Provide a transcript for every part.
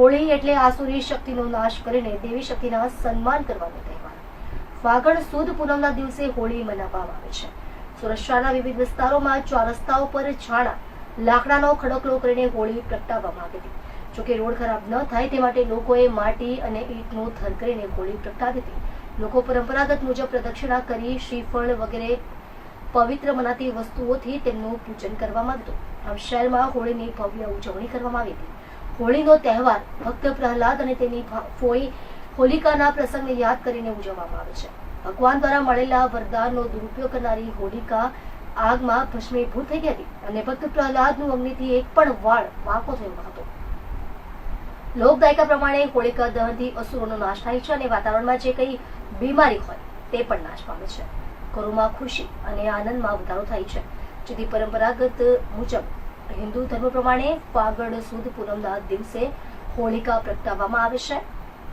હોળી એટલે આસુરી શક્તિનો નાશ કરીને દેવી શક્તિના સન્માન કરવાનો તહેવાર. ફાગણ સુદ પૂનમના દિવસે હોળી મનાવવામાં આવે છે. સુરત શહેરના વિવિધ વિસ્તારોમાં ચાર રસ્તાઓ પર છાણા, લાકડાનો ખડકલો કરીને હોળી પ્રગટાવવામાં આવી હતી. જોકે રોડ ખરાબ ન થાય તે માટે લોકોએ માટી અને ઈંટનો થર કરીને હોળી પ્રગટાવી હતી. લોકો પરંપરાગત મુજબ પ્રદક્ષિણા કરી, શ્રીફળ વગેરે પવિત્ર મનાતી વસ્તુઓથી તેમનું પૂજન કરવામાં આવ્યું હતું. આમ શહેરમાં હોળીની ભવ્ય ઉજવણી કરવામાં આવી હતી. હોળીનો તહેવાર ભક્ત પ્રહલાદ અને તેની ફોઈ હોલિકાના પ્રસંગને યાદ કરીને ઉજવવામાં આવે છે. ભગવાન દ્વારા મળેલા વરદાનનો દુરુપયોગ કરનારી હોલિકા આગમાં ભસ્મીભૂત થઈ ગઈ હતી અને ભક્ત પ્રહલાદનું અગ્નિથી એક પણ વાળ વાંકો થયો હતો. લોકદાયકા પ્રમાણે હોળિકા દહનથી અસુરોનો નાશ થાય છે અને વાતાવરણમાં જે કંઈ બીમારી હોય તે પણ નાશ પામે છે. ઘરોમાં ખુશી અને આનંદમાં વધારો થાય છે. જેથી પરંપરાગત મુજબ હિન્દુ ધર્મ પ્રમાણે ફાગણ સુદ પૂનમના દિવસે હોળિકા પ્રગટાવવામાં આવે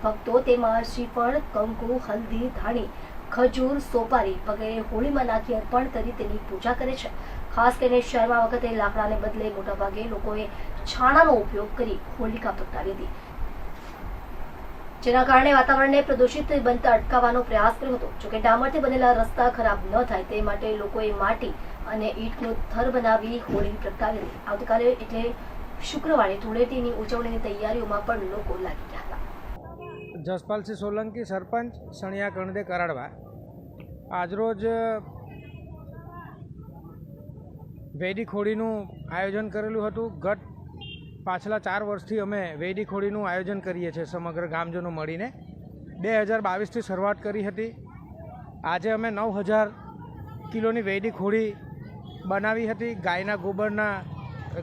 ભક્તો તેમાં શ્રીફળ કંકુ, હલ્દી, ધાણી, ખજૂર, સોપારી વગેરે હોળીમાં નાખી અર્પણ કરી તેની પૂજા કરે છે. ખાસ કરીને શહેરમાં વખતે લાકડાને બદલે મોટાભાગે લોકોએ છાણાનો ઉપયોગ કરી હોલિકા પ્રગટાવી હતી. જેના કારણે વાતાવરણને પ્રદૂષિત બનતા અટકાવવાનો પ્રયાસ કર્યો હતો. જોકે ડામરથી બનેલા રસ્તા ખરાબ ન થાય તે માટે લોકોએ માટી અને ઈટનો થર બનાવી હોળી પ્રગટાવી આવતીકાલે એટલે શુક્રવારે ધૂળેટીની ઉજવણીની તૈયારીઓમાં પણ લોકો લાગી ગયા હતા. જસપાલસિંહ સોલંકી, સરપંચ સણિયા કણદે કરાડવા. આજરોજ વૈદિક હોળીનું આયોજન કરેલું હતું. ગત પાછલા ચાર વર્ષથી અમે વૈદિક હોળીનું આયોજન કરીએ છીએ સમગ્ર ગામજનો મળીને. બે હજાર બાવીસથી શરૂઆત કરી હતી. આજે અમે નવ હજાર કિલોની વૈદિક હોળી બનાવી હતી. ગાયના ગોબરના,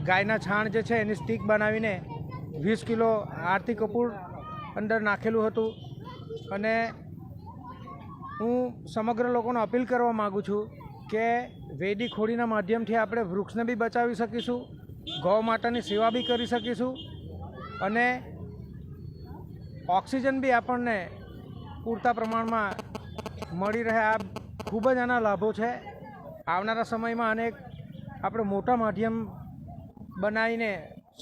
ગાયના છાણ જે છે એની સ્ટીક બનાવીને વીસ કિલો આરતી કપૂર અંદર નાખેલું હતું. અને હું સમગ્ર લોકોને અપીલ કરવા માગું છું કે વેદી ખોડીના માધ્યમથી આપણે વૃક્ષને બી બચાવી શકીશું, ગૌ માતાની સેવા બી કરી શકીશું અને ઓક્સિજન બી આપણને પૂરતા પ્રમાણમાં મળી રહે. આ ખૂબ જ આના લાભો છે. આવનારા સમયમાં અનેક આપણે મોટા માધ્યમ બનાવીને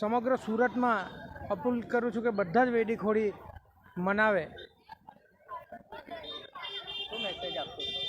સમગ્ર સુરતમાં અપીલ કરું છું કે બધા જ વેડીખોરી મનાવે. મેસેજ આપશો?